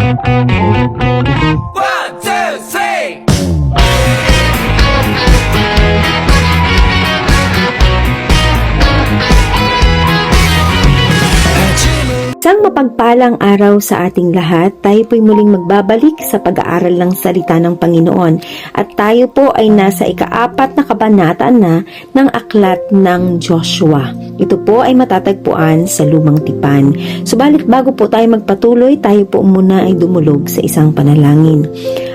Thank you. Mapagpalang araw sa ating lahat, tayo po'y muling magbabalik sa pag-aaral ng salita ng Panginoon at tayo po ay nasa ikaapat na kabanata na ng aklat ng Joshua. Ito po ay matatagpuan sa lumang tipan. Subalit bago po tayo magpatuloy, tayo po muna ay dumulog sa isang panalangin.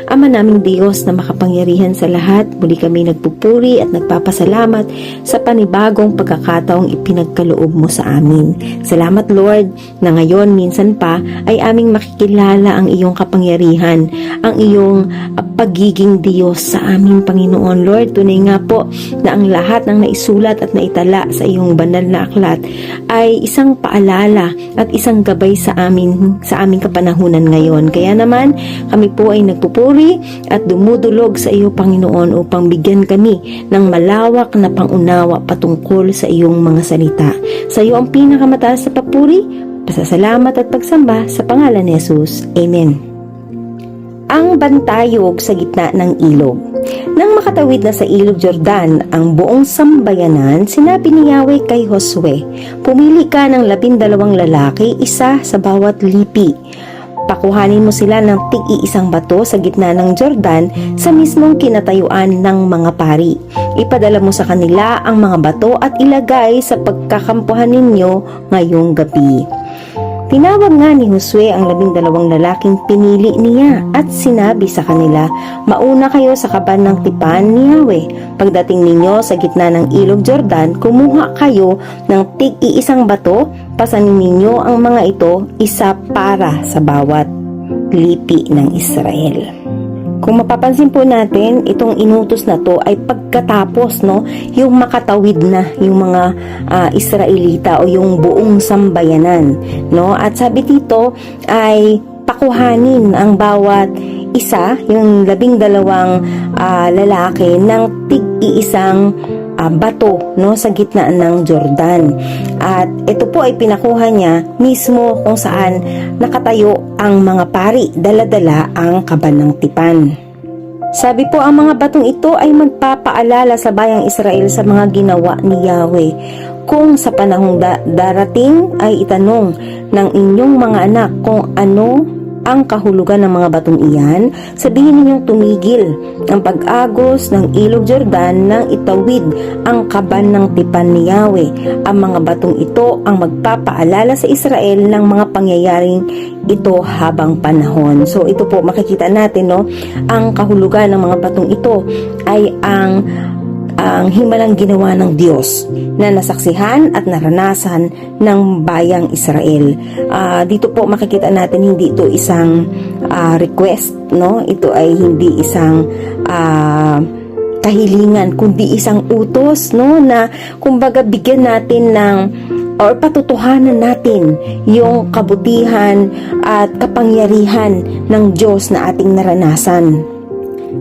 Ama naming Diyos na makapangyarihan sa lahat, muli kami nagpupuri at nagpapasalamat sa panibagong pagkakataong ipinagkaloob mo sa amin. Salamat Lord na ngayon minsan pa ay aming makikilala ang iyong kapangyarihan, ang iyong uh, pagiging Diyos sa aming Panginoon. Lord, tunay nga po na ang lahat ng naisulat at naitala sa iyong banal na aklat ay isang paalala at isang gabay sa amin sa aming kapanahunan ngayon. Kaya naman kami po ay nagpupuri at dumudulog sa iyo Panginoon upang bigyan kami ng malawak na pangunawa patungkol sa iyong mga salita. Sa iyo ang pinakamataas sa papuri, pasasalamat at pagsamba sa pangalan ni Jesus. Amen. Ang bantayog sa gitna ng ilog. Nang makatawid na sa ilog Jordan ang buong sambayanan, sinabi ni Yahweh kay Josue, Pumili ka ng labindalawang lalaki, isa sa bawat lipi. Pakuhanin mo sila ng tig-iisang bato sa gitna ng Jordan sa mismong kinatayuan ng mga pari. Ipadala mo sa kanila ang mga bato at ilagay sa pagkakampuhan ninyo ngayong gabi. Tinawag nga ni Josue ang labing dalawang lalaking pinili niya at sinabi sa kanila, Mauna kayo sa kaban ng tipan ni Yahweh. Pagdating ninyo sa gitna ng ilog Jordan, kumuha kayo ng tig-iisang bato, pasanin ninyo ang mga ito, isa para sa bawat lipi ng Israel. Kung mapapansin po natin, itong inutos na to ay pagkatapos no, yung makatawid na yung mga ah, Israelita o yung buong sambayanan, no? At sabi dito ay pakuhanin ang bawat isa, yung labing dalawang ah, lalaki ng tig-iisang ah, bato no sa gitna ng Jordan. At ito po ay pinakuha niya mismo kung saan nakatayo ang mga pari, dala-dala ang kaban ng tipan. Sabi po ang mga batong ito ay magpapaalala sa bayang Israel sa mga ginawa ni Yahweh. Kung sa panahong da- darating ay itanong ng inyong mga anak kung ano ang kahulugan ng mga batong iyan, sabihin ninyong tumigil ang pag-agos ng ilog Jordan nang itawid ang kaban ng tipan ni Yahweh. Ang mga batong ito ang magpapaalala sa Israel ng mga pangyayaring ito habang panahon. So ito po makikita natin no, ang kahulugan ng mga batong ito ay ang ang himalang ginawa ng Diyos na nasaksihan at naranasan ng bayang Israel. Ah, dito po makikita natin hindi ito isang ah, request, no? Ito ay hindi isang ah, kahilingan kundi isang utos, no? Na kumbaga bigyan natin ng or patutuhanan natin yung kabutihan at kapangyarihan ng Diyos na ating naranasan.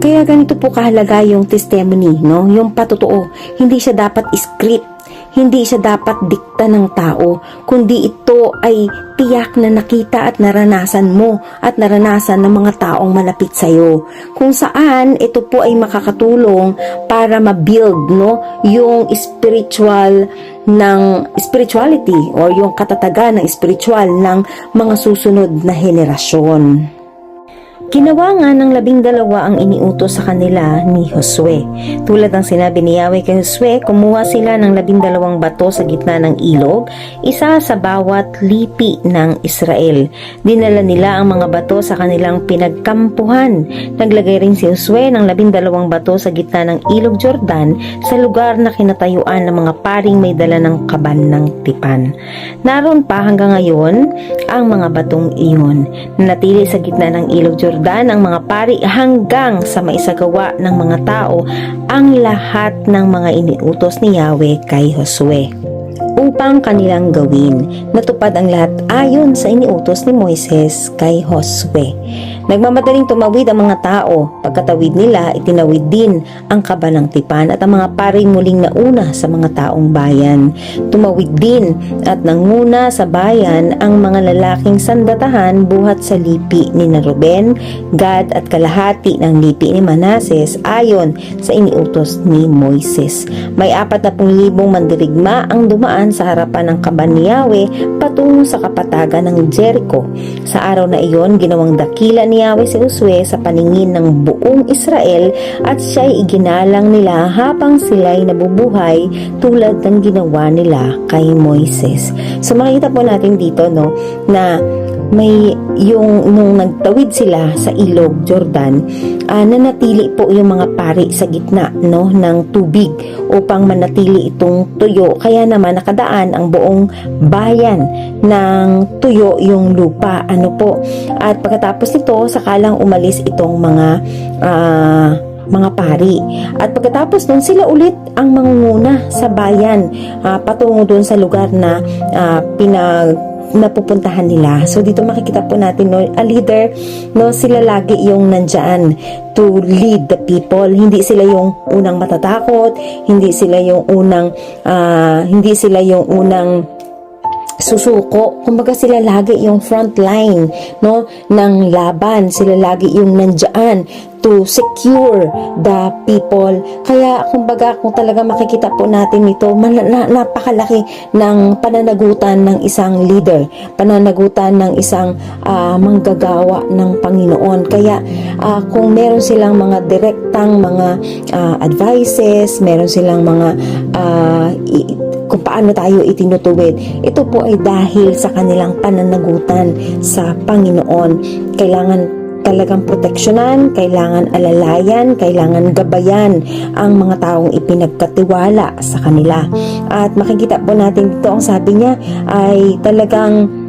Kaya ganito po kahalaga yung testimony, no? Yung patotoo. Hindi siya dapat script. Hindi siya dapat dikta ng tao, kundi ito ay tiyak na nakita at naranasan mo at naranasan ng mga taong malapit sa iyo. Kung saan ito po ay makakatulong para ma-build no yung spiritual ng spirituality or yung katatagan ng spiritual ng mga susunod na henerasyon. Ginawa nga ng labing dalawa ang iniutos sa kanila ni Josue. Tulad ng sinabi ni Yahweh kay Josue, kumuha sila ng labing dalawang bato sa gitna ng ilog, isa sa bawat lipi ng Israel. Dinala nila ang mga bato sa kanilang pinagkampuhan. Naglagay rin si Josue ng labing dalawang bato sa gitna ng ilog Jordan sa lugar na kinatayuan ng mga paring may dala ng kaban ng tipan. Naroon pa hanggang ngayon ang mga batong iyon. Nanatili sa gitna ng ilog Jordan ang mga pari hanggang sa maisagawa ng mga tao ang lahat ng mga iniutos ni Yahweh kay Josue upang kanilang gawin. Natupad ang lahat ayon sa iniutos ni Moises kay Josue. Nagmamadaling tumawid ang mga tao. Pagkatawid nila, itinawid din ang kabanang tipan at ang mga pari muling nauna sa mga taong bayan. Tumawid din at nanguna sa bayan ang mga lalaking sandatahan buhat sa lipi ni na Ruben, Gad at kalahati ng lipi ni Manases ayon sa iniutos ni Moises. May apat na pung libong mandirigma ang dumaan sa harapan ng kaban ni Yahweh patungo sa kapatagan ng Jericho. Sa araw na iyon, ginawang dakila ni Yahweh si Josue sa paningin ng buong Israel at siya'y iginalang nila habang sila'y nabubuhay tulad ng ginawa nila kay Moises. So makikita po natin dito no na may yung nung nagtawid sila sa ilog Jordan ah, nanatili po yung mga pari sa gitna no ng tubig upang manatili itong tuyo kaya naman nakadaan ang buong bayan ng tuyo yung lupa ano po at pagkatapos nito sakalang umalis itong mga ah, mga pari. At pagkatapos nun, sila ulit ang mangunguna sa bayan ah, patungo dun sa lugar na ah, pinag napupuntahan nila. So dito makikita po natin no, a leader, no, sila lagi yung nandyan to lead the people. Hindi sila yung unang matatakot, hindi sila yung unang ah, hindi sila yung unang susuko. Kumbaga sila lagi yung front line no ng laban. Sila lagi yung nandiyan to secure the people. Kaya kumbaga kung talaga makikita po natin ito, man, na, napakalaki ng pananagutan ng isang leader, pananagutan ng isang ah, manggagawa ng Panginoon. Kaya ah, kung meron silang mga direktang mga ah, advices, meron silang mga i- kung paano tayo itinutuwid. Ito po ay dahil sa kanilang pananagutan sa Panginoon. Kailangan talagang proteksyonan, kailangan alalayan, kailangan gabayan ang mga taong ipinagkatiwala sa kanila. At makikita po natin dito ang sabi niya ay talagang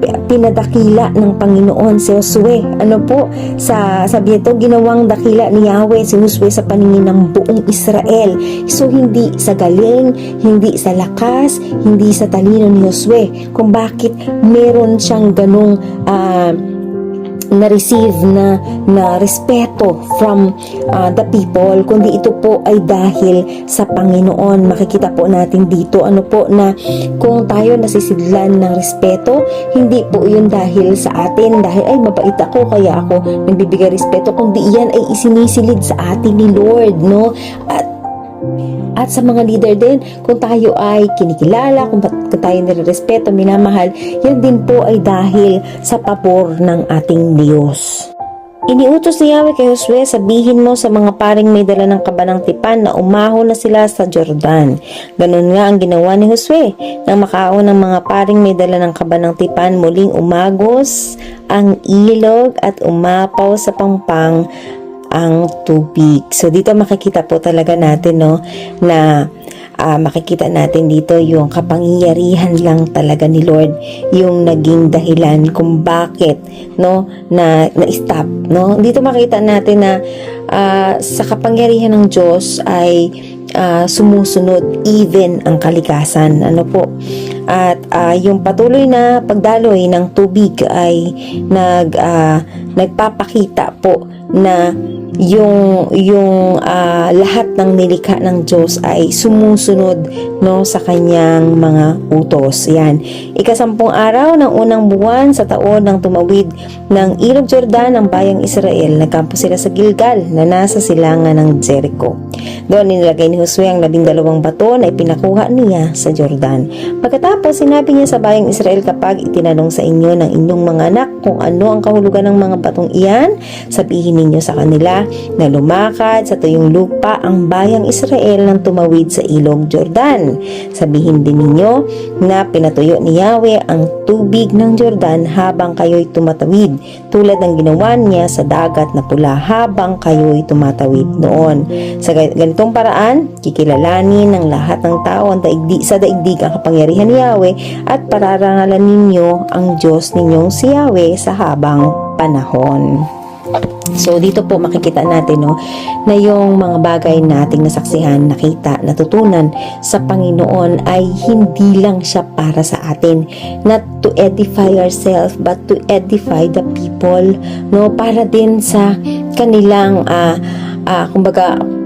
pinadakila ng Panginoon si Josue. Ano po, sa sabi ito, ginawang dakila ni Yahweh si Josue sa paningin ng buong Israel. So, hindi sa galing, hindi sa lakas, hindi sa talino ni Josue. Kung bakit meron siyang ganong ah, na-receive na, na respeto from uh, the people, kundi ito po ay dahil sa Panginoon. Makikita po natin dito, ano po, na kung tayo nasisidlan ng respeto, hindi po yun dahil sa atin, dahil ay mabait ako, kaya ako nagbibigay respeto, kundi yan ay isinisilid sa atin ni Lord, no? At at sa mga leader din, kung tayo ay kinikilala, kung, tayo nirerespeto, minamahal, yan din po ay dahil sa pabor ng ating Diyos. Iniutos ni Yahweh kay Josue, sabihin mo sa mga paring may dala ng kabanang tipan na umaho na sila sa Jordan. Ganun nga ang ginawa ni Josue. Nang makaon ng mga paring may dala ng kabanang tipan, muling umagos ang ilog at umapaw sa pangpang ang tubig. So dito makikita po talaga natin no na ah, makikita natin dito yung kapangyarihan lang talaga ni Lord yung naging dahilan kung bakit no na na-stop no dito makita natin na ah, sa kapangyarihan ng Diyos ay ah, sumusunod even ang kalikasan ano po? At ah, yung patuloy na pagdaloy ng tubig ay nag ah, nagpapakita po na yung yung ah, lahat ng nilikha ng Diyos ay sumusunod no sa kanyang mga utos. Yan. Ikasampung araw ng unang buwan sa taon ng tumawid ng Ilog Jordan ang bayang Israel. Nagkampo sila sa Gilgal na nasa silangan ng Jericho. Doon inilagay ni Josue ang labing dalawang bato na ipinakuha niya sa Jordan. Pagkatapos, sinabi niya sa bayang Israel kapag itinanong sa inyo ng inyong mga anak kung ano ang kahulugan ng mga batong iyan, sabihin ninyo sa kanila na lumakad sa tuyong lupa ang bayang Israel nang tumawid sa ilog Jordan. Sabihin din ninyo na pinatuyo ni Yahweh ang tubig ng Jordan habang kayo'y tumatawid tulad ng ginawa niya sa dagat na pula habang kayo'y tumatawid noon. Sa ga- ganitong paraan, kikilalanin ng lahat ng tao ang daigdig, sa daigdig ang kapangyarihan ni Yahweh at pararangalan ninyo ang Diyos ninyong si Yahweh sa habang panahon. So dito po makikita natin no na yung mga bagay nating nasaksihan, nakita, natutunan sa Panginoon ay hindi lang siya para sa atin. Not to edify ourselves but to edify the people no para din sa kanilang ah ah, kumbaga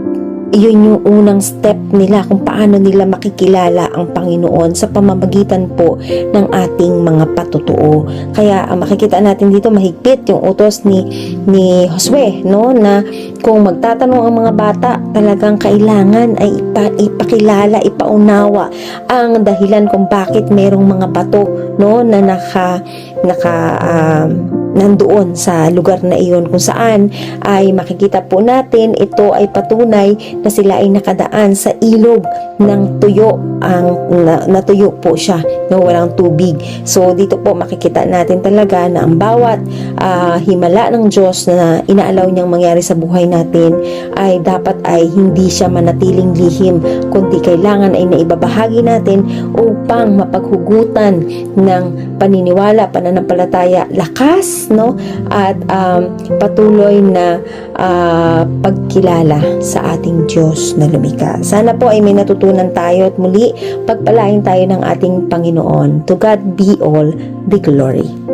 iyon yung unang step nila kung paano nila makikilala ang Panginoon sa pamamagitan po ng ating mga patutuo. Kaya ang makikita natin dito mahigpit yung utos ni ni Josue no na kung magtatanong ang mga bata talagang kailangan ay ipa, ipakilala, ipaunawa ang dahilan kung bakit merong mga bato no na naka naka um, nandoon sa lugar na iyon kung saan ay makikita po natin ito ay patunay na sila ay nakadaan sa ilog ng tuyo ang na, natuyo po siya no walang tubig so dito po makikita natin talaga na ang bawat ah, himala ng Diyos na inaalaw niyang mangyari sa buhay natin ay dapat ay hindi siya manatiling lihim kundi kailangan ay naibabahagi natin upang mapaghugutan ng paniniwala pananampalataya lakas no at um, patuloy na ah, pagkilala sa ating Diyos na lumika. Sana po ay may natutunan tayo at pagpalain tayo ng ating Panginoon. To God be all the glory.